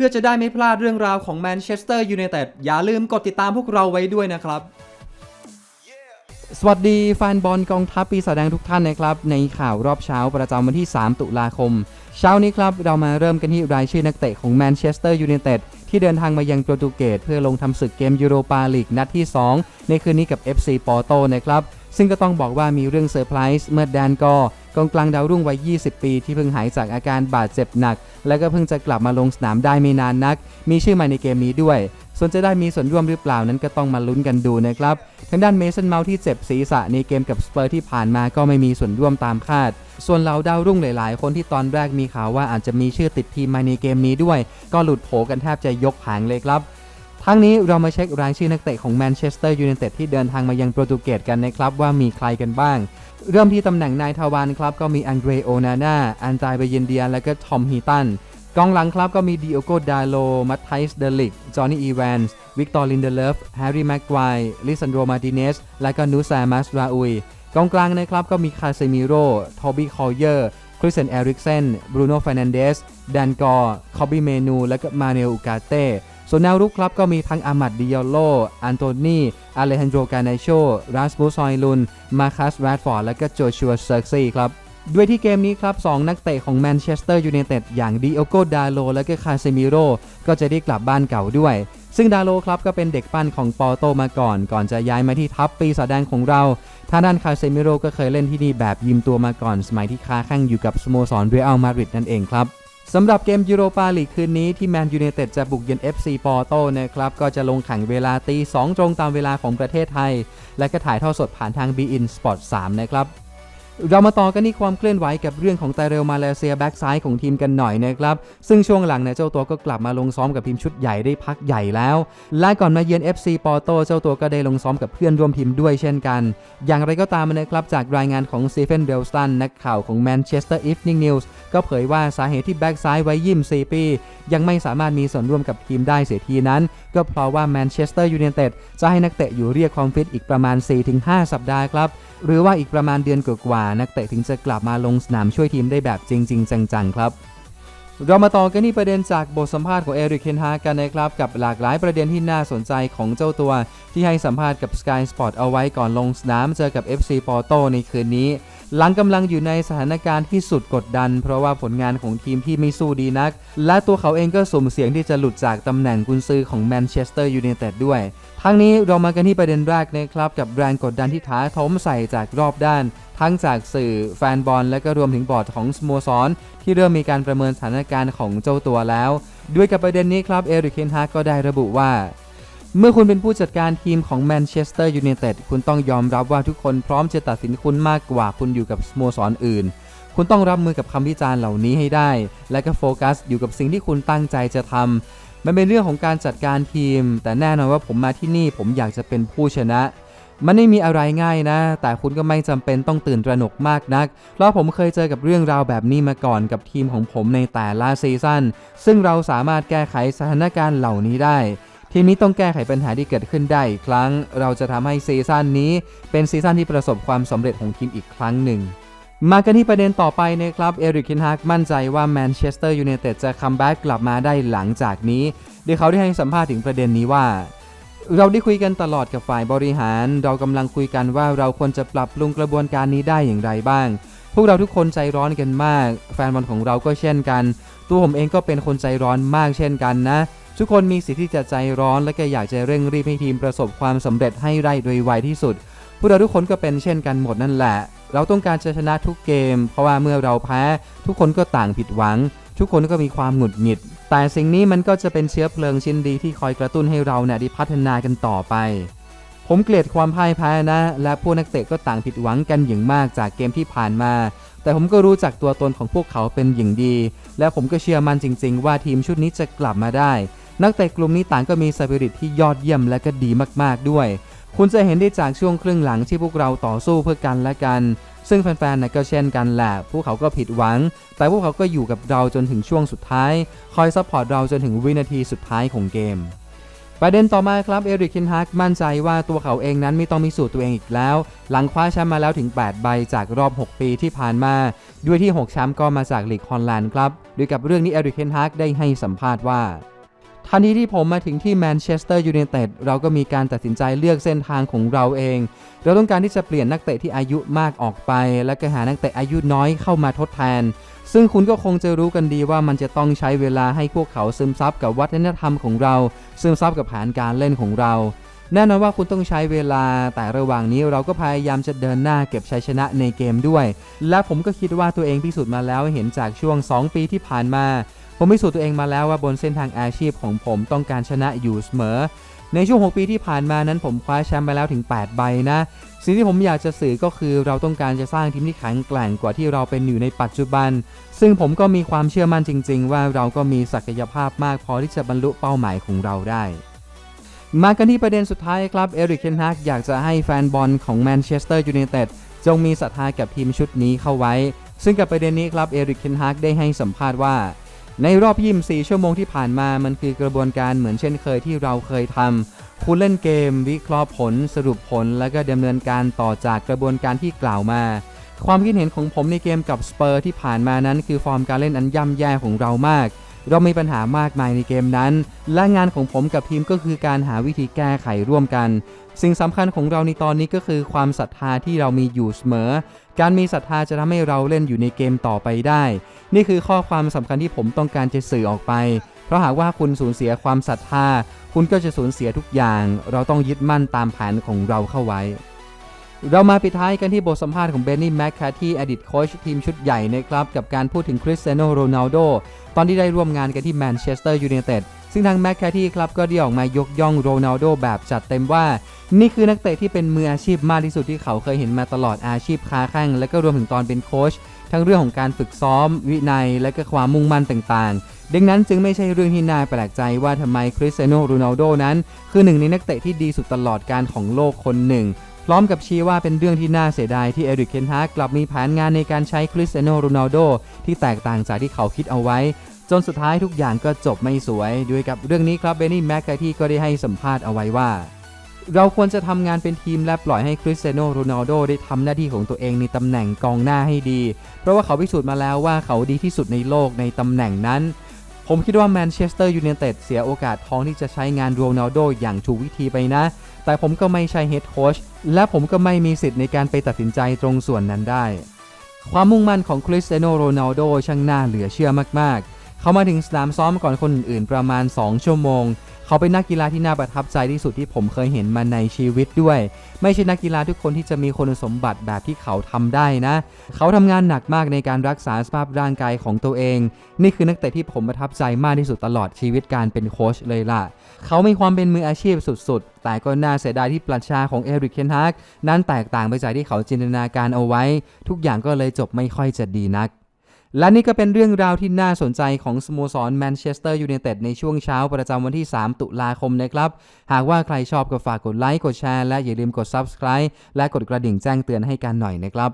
พื่อจะได้ไม่พลาดเรื่องราวของแมนเชสเตอร์ยูไนเต็ดอย่าลืมกดติดตามพวกเราไว้ด้วยนะครับ สวัสดีแฟนบอลกองทัพปีศาจแดงทุกท่านนะครับ ในข่าวรอบเช้าประจำวันที่ 3 ตุลาคม เช้านี้ครับ เรามาเริ่มกันที่รายชื่อนักเตะของแมนเชสเตอร์ยูไนเต็ดที่เดินทางมายังโปรตุเกสเพื่อลงทำศึกเกมยูโรปาลีกนัดที่ 2 ในคืนนี้กับ FC ปอร์โตนะครับซึ่งก็ต้องบอกว่ามีเรื่องเซอร์ไพรส์เมื่อแดนกอ กองกลางดาวรุ่งวัย 20 ปี ที่เพิ่งหายจากอาการบาดเจ็บหนัก และก็เพิ่งจะกลับมาลงสนามได้ไม่นานนัก มีชื่อม่ในเกมนี้ด้วย ส่วนจะได้มีส่วนร่วมหรือเปล่านั้นก็ต้องมาลุ้นกันดูนะครับ ทางด้านเมสันเมาที่เจ็บศีรษะในเกมกับสเปอร์ที่ผ่านมาก็ไม่มีส่วนร่วมตามคาด ส่วนเหล่าดาวรุ่งหลาย ๆ คนที่ตอนแรกมีข่าวว่าอาจจะมีชื่อติดทีมมาในเกมนี้ด้วย ก็หลุดโผกันแทบจะยกหางเลยครับ ทั้งนี้เรามาเช็ครายชื่อนักเตะของแมนเชสเตอร์ยูไนเต็ดที่เดินทางมายังโปรตุเกสกันนะครับว่ามีใครกันบ้าง เริ่มที่ตำแหน่งนายทวารครับก็มีอันเดรโอนาน่าอันไตเบเยนเดีย และก็ทอมฮีตันกองหลังครับก็มีดิโอโกดาโล มัตไทส์เดลิก จอห์นนี่อีแวนส์ วิกตอร์ลินเดเลฟ แฮร์รี่แม็กควายลิซันโดมาติเนส และก็นูซามัสราอุย กองกลางนะครับก็มีคาเซมิโร่ ทอบี้คอเยอร์ คริสเซนเอริกเซน บรูโน่ฟ r นันเดส แดนกอร์ คอบบี้เมนู และก็มาเนลอูกาเต้ ส่วนแนวรุกครับก็มีทั้งอามัดดิยอโล อันโตนีอเลฮันโดกาเนโชรัสมูซอยลุน มาคัสแรดฟอร์ด และก็โจชัวเซอร์ซีครับด้วยที่เกมนี้ครับ 2 นักเตะของแมนเชสเตอร์ยูไนเต็ดอย่างดิโอโกดาโล และก็คาเซมิโรก็จะได้กลับบ้านเก่าด้วย ซึ่งดาโลครับก็เป็นเด็กปั้นของปอโตมาก่อน ก่อนจะย้ายมาที่ทัพปีศาจแดงของเราทางด้านคาเซมิโรก็เคยเล่นที่นี่แบบยืมตัวมาก่อน สมัยที่ค้าแข่งอยู่กับสโมสรเรอัลมาดริดนั่นเองครับ สำหรับเกมยูโรปาลีกคืนนี้ที่แมนยูเนเต็ดจะบุกเยือน FC ปอร์โตนะครับ ก็จะลงแข่งเวลาตี 2 ตรงตามเวลาของประเทศไทย และก็ถ่ายทอดสดผ่านทาง b i n Sport 3นะครับ เรามาต่อกันที่ความเคลื่อนไหวกับเรื่องของไตเรลมาเลเซียแบ็กซ้ายของทีมกันหน่อยนะครับ ซึ่งช่วงหลังเนี่ยเจ้าตัวก็กลับมาลงซ้อมกับทีมชุดใหญ่ได้พักใหญ่แล้ว และก่อนมาเยือน FC ปอร์โตเจ้าตัวก็ได้ลงซ้อมกับเพื่อนร่วมทีมด้วยเช่นกัน อย่างไรก็ตามนะครับจากรายงานของซีเฟนเบลสตันนักข่าวของ Manchester Evening News ก็เผยว่าสาเหตุที่แบ็กซ้ายไว้ยิม4ปี ยังไม่สามารถมีส่วนร่วมกับทีมได้เสียทีนั้น ก็เพราะว่าแมนเชสเตอร์ยูไนเต็ดจะให้นักเตะอยู่เรียกความฟิตอีกประมาณ 4-5 สัปดาห์ครับหรือว่าอีกประมาณเดือนกว่านักเตะถึงจะกลับมาลงสนามช่วยทีมได้แบบจริง ๆ จังๆครับเรามาต่อกันที่ประเด็นจากบทสัมภาษณ์ของเอริกเคนฮากันนะครับ กับหลากหลายประเด็นที่น่าสนใจของเจ้าตัว ที่ให้สัมภาษณ์กับ Sky Sport เอาไว้ก่อนลงสนามเจอกับ FC Porto ในคืนนี้ หลังกำลังอยู่ในสถานการณ์ที่สุดกดดัน เพราะว่าผลงานของทีมที่ไม่สู้ดีนัก และตัวเขาเองก็สมเสียงที่จะหลุดจากตำแหน่งกุนซือของแมนเชสเตอร์ยูไนเต็ดด้วย ทั้งนี้เรามากันที่ประเด็นแรกนะครับกับแรงกดดันที่ท้าทมใส่จากรอบด้าน ทั้งจากสื่อแฟนบอลและก็รวมถึงบอร์ดของสโมสรที่เริ่มมีการประเมินสถานการณ์ของเจ้าตัวแล้ว ด้วยกับประเด็นนี้ครับเอริกเคนฮากก็ได้ระบุว่าเมื่อคุณเป็นผู้จัดการทีมของแมนเชสเตอร์ยูไนเต็ดคุณต้องยอมรับว่าทุกคนพร้อมจะตัดสินคุณมากกว่าคุณอยู่กับสโมสรออื่น คุณต้องรับมือกับคำวิจารณ์เหล่านี้ให้ได้ และก็โฟกัสอยู่กับสิ่งที่คุณตั้งใจจะทำ มันเป็นเรื่องของการจัดการทีม แต่แน่นอนว่าผมมาที่นี่ผมอยากจะเป็นผู้ชนะ มันไม่มีอะไรง่ายนะ แต่คุณก็ไม่จำเป็นต้องตื่นตระหนกมากนัก เพราะผมเคยเจอกับเรื่องราวแบบนี้มาก่อนกับทีมของผมในแต่ละซีซั่นซึ่งเราสามารถแก้ไขสถานการณ์เหล่านี้ได้ทีมนี้ต้องแก้ไขปัญหาที่เกิดขึ้นได้อีกครั้ง เราจะทำให้ซีซั่นนี้เป็นซีซั่นที่ประสบความสำเร็จของทีมอีกครั้งหนึ่ง มากันที่ประเด็นต่อไปนะครับ เอริกคินฮากมั่นใจว่าแมนเชสเตอร์ยูไนเต็ดจะคัมแบ็กกลับมาได้หลังจากนี้โดยเขาได้ให้สัมภาษณ์ถึงประเด็นนี้ว่า เราได้คุยกันตลอดกับฝ่ายบริหาร เรากำลังคุยกันว่าเราควรจะปรับปรุงกระบวนการนี้ได้อย่างไรบ้าง พวกเราทุกคนใจร้อนกันมาก แฟนบอลของเราก็เช่นกัน ตัวผมเองก็เป็นคนใจร้อนมากเช่นกันนะ ทุกคนมีสิทธิ์ที่จะใจร้อนและก็อยากจะเร่งรีบให้ทีมประสบความสำเร็จให้ได้โดยไวที่สุด พวกเราทุกคนก็เป็นเช่นกันหมดนั่นแหละ เราต้องการจะชนะทุกเกม เพราะว่าเมื่อเราแพ้ ทุกคนก็ต่างผิดหวัง ทุกคนก็มีความหงุดหงิด แต่สิ่งนี้มันก็จะเป็นเชื้อเพลิงชิ้นดีที่คอยกระตุ้นให้เราเนี่ยได้พัฒนากันต่อไป ผมเกลียดความพ่ายแพ้นะ และพวกนักเตะก็ต่างผิดหวังกันอย่างมากจากเกมที่ผ่านมา แต่ผมก็รู้จักตัวตนของพวกเขาเป็นอย่างดี และผมก็เชื่อมั่นจริง ๆ ว่าทีมชุดนี้จะกลับมาได้ นักเตะกลุ่มนี้ต่างก็มีสปิริตที่ยอดเยี่ยมและก็ดีมากๆด้วย คุณจะเห็นได้จากช่วงครึ่งหลังที่พวกเราต่อสู้เพื่อกันและกัน ซึ่งแฟนๆนะก็เช่นกันแหละ พวกเขาก็ผิดหวัง แต่พวกเขาก็อยู่กับเราจนถึงช่วงสุดท้าย คอยซัพพอร์ตเราจนถึงวินาทีสุดท้ายของเกม ประเด็นต่อมาครับ เอริกเคนฮากมั่นใจว่าตัวเขาเองนั้นไม่ต้องมีสูตรตัวเองอีกแล้ว หลังคว้าแชมป์มาแล้วถึง 8 ใบจากรอบ 6 ปีที่ผ่านมา ด้วยที่ 6 แชมป์ก็มาจากลีกฮอลแลนด์ครับโดยกับเรื่องนี้เอริกเคนฮากได้ให้สัมภาษณ์ว่า ทันทีที่ผมมาถึงที่แมนเชสเตอร์ยูไนเต็ดเราก็มีการตัดสินใจเลือกเส้นทางของเราเอง เราต้องการที่จะเปลี่ยนนักเตะที่อายุมากออกไป และก็หานักเตะอายุน้อยเข้ามาทดแทน ซึ่งคุณก็คงจะรู้กันดีว่ามันจะต้องใช้เวลาให้พวกเขาซึมซับกับวัฒนธรรมของเรา ซึมซับกับแผนการเล่นของเราแน่นอนว่าคุณต้องใช้เวลาแต่ระหว่างนี้เราก็พยายามจะเดินหน้าเก็บชัยชนะในเกมด้วย และผมก็คิดว่าตัวเองพิสูจน์มาแล้วเห็นจากช่วง 2 ปีที่ผ่านมา ผมพิสูจน์ตัวเองมาแล้วว่าบนเส้นทางอาชีพของผมต้องการชนะอยู่เสมอ ในช่วง 6 ปีที่ผ่านมานั้นผมคว้าแชมป์ไปแล้วถึง 8 ใบนะ สิ่งที่ผมอยากจะสื่อก็คือเราต้องการจะสร้างทีมที่แข็งแกร่งกว่าที่เราเป็นอยู่ในปัจจุบัน ซึ่งผมก็มีความเชื่อมั่นจริง ๆ ว่าเราก็มีศักยภาพมากพอที่จะบรรลุเป้าหมายของเราได้มากันที่ประเด็นสุดท้ายครับ เอริกเคนฮักอยากจะให้แฟนบอลของแมนเชสเตอร์ยูไนเต็ดจงมีศรัทธากับทีมชุดนี้เข้าไว้ ซึ่งกับประเด็นนี้ครับ เอริกเคนฮักได้ให้สัมภาษณ์ว่า ในรอบ 24 ชั่วโมงที่ผ่านมามันคือกระบวนการเหมือนเช่นเคยที่เราเคยทำคุณเล่นเกม วิเคราะห์ผล สรุปผล แล้วก็ดำเนินการต่อจากกระบวนการที่กล่าวมา ความคิดเห็นของผมในเกมกับสเปอร์ที่ผ่านมานั้น คือฟอร์มการเล่นอันย่ำแย่ของเรามาก เรามีปัญหามากมายในเกมนั้น และงานของผมกับทีมก็คือการหาวิธีแก้ไขร่วมกัน สิ่งสำคัญของเราในตอนนี้ก็คือความศรัทธาที่เรามีอยู่เสมอ การมีศรัทธาจะทำให้เราเล่นอยู่ในเกมต่อไปได้ นี่คือข้อความสำคัญที่ผมต้องการจะสื่อออกไป เพราะหากว่าคุณสูญเสียความศรัทธา คุณก็จะสูญเสียทุกอย่าง เราต้องยึดมั่นตามแผนของเราเข้าไว้ เรามาปิดท้ายกันที่บทสัมภาษณ์ของเบนนี่แมคคาที่อดีตโค้ชทีมชุดใหญ่นะครับ กับการพูดถึงคริสเตียโนโรนัลโดตอนที่ได้ร่วมงานกันที่แมนเชสเตอร์ยูไนเต็ดซึ่งทางแมคคาที่ครับก็ได้ออกมายกย่องโรนัลโดแบบจัดเต็มว่า นี่คือนักเตะที่เป็นมืออาชีพมากที่สุดที่เขาเคยเห็นมาตลอดอาชีพค้าแข่งและก็รวมถึงตอนเป็นโค้ชทั้งเรื่องของการฝึกซ้อม วินัย และก็ความมุ่งมั่นต่างๆ ดังนั้นจึงไม่ใช่เรื่องที่น่าแปลกใจว่าทำไมคริสเตียโนโรนัลโดนั้น คือหนึ่งในนักเตะที่ดีสุดตลอดการของโลกคนหนึ่ง พร้อมกับชี้ว่าเป็นเรื่องที่น่าเสียดายที่เอริกเคนฮากกลับมีแผนงานในการใช้คริสเตียโนโรนัลโดที่แตกต่างจากที่เขาคิดเอาไว้ จนสุดท้ายทุกอย่างก็จบไม่สวย ด้วยกับเรื่องนี้ครับเบนนี่แมคคาที่ก็ได้ให้สัมภาษณ์เอาไว้ว่า เราควรจะทำงานเป็นทีมและปล่อยให้คริสเตียโนโรนัลโดได้ทำหน้าที่ของตัวเองในตำแหน่งกองหน้าให้ดี เพราะว่าเขาพิสูจน์มาแล้วว่าเขาดีที่สุดในโลกในตำแหน่งนั้นผมคิดว่าแมนเชสเตอร์ยูไนเต็ดเสียโอกาสทองที่จะใช้งานโรนัลโดอย่างถูกวิธีไปนะ แต่ผมก็ไม่ใช่เฮดโค้ชและผมก็ไม่มีสิทธิ์ในการไปตัดสินใจตรงส่วนนั้นได้ ความมุ่งมั่นของคริสเตียโนโรนัลโดช่างน่าเหลือเชื่อมากๆ เขามาถึงสนามซ้อมก่อนคนอื่นๆประมาณ 2 ชั่วโมง เขาเป็นนักกีฬาที่น่าประทับใจที่สุดที่ผมเคยเห็นมาในชีวิตด้วย ไม่ใช่นักกีฬาทุกคนที่จะมีคุณสมบัติแบบที่เขาทำได้นะ เขาทำงานหนักมากในการรักษาสภาพร่างกายของตัวเอง นี่คือนักเตะที่ผมประทับใจมากที่สุดตลอดชีวิตการเป็นโค้ชเลยล่ะ เขามีความเป็นมืออาชีพสุดๆ แต่ก็น่าเสียดายที่ปรัชญาของเอริกเคนฮากนั้นแตกต่างไปจากที่เขาจินตนาการเอาไว้ ทุกอย่างก็เลยจบไม่ค่อยจะดีนัก และนี่ก็เป็นเรื่องราวที่น่าสนใจของสโมสรแมนเชสเตอร์ยูไนเต็ดในช่วงเช้าประจำวันที่ 3 ตุลาคมนะครับ หากว่าใครชอบก็ฝากกดไลค์ กดแชร์ และอย่าลืมกด Subscribe และกดกระดิ่งแจ้งเตือนให้กันหน่อยนะครับ